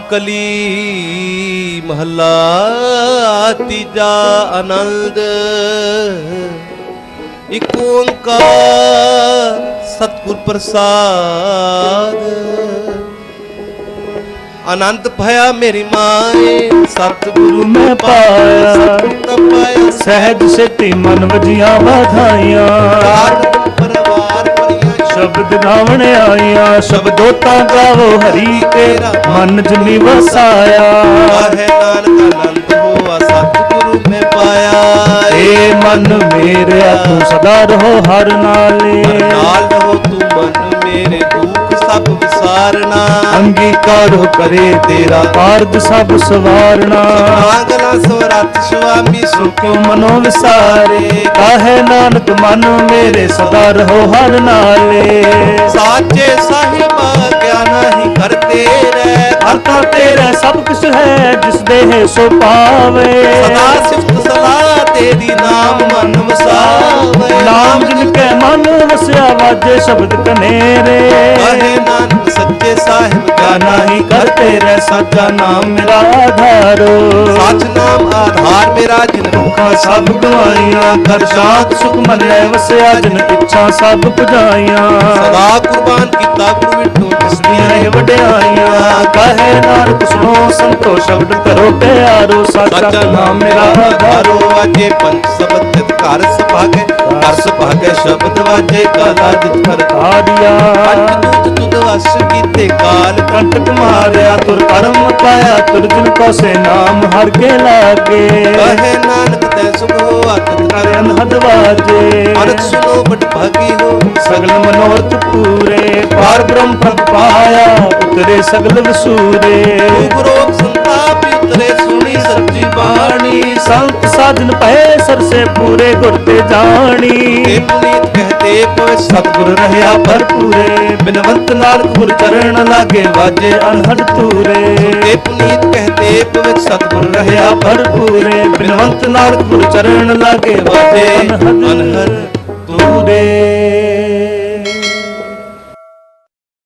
ਕਲੀ ਮਹੱਲਾ ਤੀਜਾ ਆਨੰਦ। ਇਕ ਓੰਕਾਰ ਸਤਿਗੁਰ ਪ੍ਰਸਾਦ। ਆਨੰਦ ਭਇਆ ਮੇਰੀ ਮਾਏ ਸਤਿਗੁਰੂ ਮੈਂ ਪਾਇਆ ਸਤਿਗੁਰੂ ਪਾਇਆ। ਸਹਿਜ ਸਿੱਧੀ ਮਨ ਵਜੀਆਂ ਵਧਾਈਆਂ। ਸ਼ਬਦ ਗਾਵਣ ਆਈਆਂ ਸ਼ਬਦੋ ਤਾਂ ਗਾਵੋ ਹਰੀ ਤੇਰਾ ਮਨ ਜਿਨੀ ਵਸਾਇਆ। ਹੈ ਨਾਨਕ ਆਨੰਦ ਹੋਆ ਸਤਿਗੁਰੂ ਮੈਂ ਪਾਇਆ। ਏ ਮਨ ਮੇਰਿਆ ਤੂੰ ਸਦਾ ਰਹੋ ਹਰ ਨਾਲੇ। ਨਾਲ ਰਹੋ ਤੂੰ ਮਨ ਮੇਰੇ ਦੁੱਖ ਸਭ ਵਿਸਾਰਨਾ। ਅੰਗੀਕਾਰੋ ਕਰੇ ਤੇਰਾ ਕਾਰਜ ਸਭ ਸਵਾਰਣਾ ਆਗਲਾ ਸਵਰਤ ਸੁਆਮੀ ਸੁਖ ਸੁਖਿ ਮਨੋ ਵਿਸਾਰੇ। ਕਾਹੇ ਨਾਨਕ ਮਨ ਮੇਰੇ ਸਦਾ ਰਹੋ ਹਰ ਨਾਲੇ ਸਾਚੇ ਸਾਹਿਬਾ ਗਿਆਨ ਹੀ ਕਰਤੇ ਰਹਿ। ਅਰਥਾ ਤੇਰਾ ਸਭ ਕੁਛ ਹੈ ਜਿਸ ਦੇਹ ਸੋ ਪਾਵੇ ਸਦਾ ਸਿਫਤ ਸਲਾਹ ਤੇਰੀ ਨਾਮ ਮਨ ਵਸਾਵੇ। ਨਾਮ ਮਨ ਵਸਿਆ ਵਾਜੇ ਸ਼ਬਦ ਕਨੇਰੇ। ਕਹੇ ਨਾਨਕ ਸੱਚੇ ਸਾਹਿਬ ਕਾ ਨਾਹੀ ਕਰਤੇ ਰਹਿ ਸਾਚਾ ਨਾਮ ਮੇਰਾ ਆਧਾਰੋ। ਸੱਚ ਨਾਮ ਆਧਾਰ ਮੇਰਾ ਜਿਨ ਦੁੱਖਾਂ ਸਭ ਗਵਾਈਆਂ ਕਰ ਸ਼ਾਂਤ ਸੁਖ ਮਨ ਵਸਿਆ ਜਿਨ ਇੱਛਾ ਸਭ ਪੁਜਾਈਆਂ। ਸਦਾ ਕੁਰਬਾਨ ਕੀਤਾ ਗੁਰੂ ਵਿਟੋ ਜਿਸ ਦੀਆਂ ਇਹ ਵਡਿਆਈਆਂ। ਕਹੇ ਨਾਨਕ ਸੁਣੋ ਸੰਤੋ ਸ਼ਬਦ ਕਰੋ ਪਿਆਰੋ ਸਾਚਾ ਨਾਮ ਮੇਰਾ ਆਧਾਰੋ। ਵਾਜੇ ਪੰਜ ਸ਼ਬਦ ਘਰ ਸੁਭਾਗੇ ਘਰ ਸੁਭਾਗੇ ਸ਼ਬਦ ਵਾਜੇ ਕਾਲਾ ਜਿਤ ਕਰ ਆੜਿਆ ਪੰਜ ਦੂਤ ਤੁਧ ਵਸ ਕੀਤੇ ਕਾਲ। ਕੰਟਕ ਮਾਰਿਆ ਤੁਰ ਕਰਮ ਪਾਇਆ ਤੁਰ ਜਿਨ ਕੋ ਸੇ ਨਾਮ ਹਰ ਕੇ ਲਾਗੇ। ਕਹੇ ਨਾਨਕ ਤੈ ਸੁਖ ਹੋ ਅਤਿ ਕਰ ਅਨਹਦ ਵਾਜੇ। ਅਨੰਦ ਸੁਨੋ ਬਟ ਭਾਗੀ ਹੋ। ਸਗਲ ਮਨੋਰਥ ਪੂਰੇ ਪਾਰ ਬ੍ਰਹਮ ਪਦ ਪਾਇਆ ਉਤਰੇ ਸਗਲ ਵਸੂਰੇ। ਗੁਰੂ ਸੰਤਾਪ ਉਤਰੇ ਸੰਤ ਸਾਧਨ ਪਏ ਸਰਸੇ ਪੂਰੇ ਗੁਰ ਤੇ ਜਾਣੀ। ਤੇ ਪੁਨੀਤ ਕਹਤੇ ਪਵ ਸਤਿਗੁਰ ਰਹਿਆ ਭਰਪੂਰੇ। ਬਿਨਵੰਤ ਨਾਲ ਗੁਰ ਚਰਨ ਲਾਗੇ ਵਾਜੇ ਅਨਹਦ ਤੂਰੇ ਤੇ ਪੁਨੀਤ ਕਹਤੇ ਪਵ ਸਤਿਗੁਰ ਰਹਿਆ ਭਰਪੂਰੇ। ਬਿਨਵੰਤ ਨਾਲ ਗੁਰ ਚਰਨ ਲਾਗੇ ਵਾਜੇ ਅਨਹਦ ਤੂਰੇ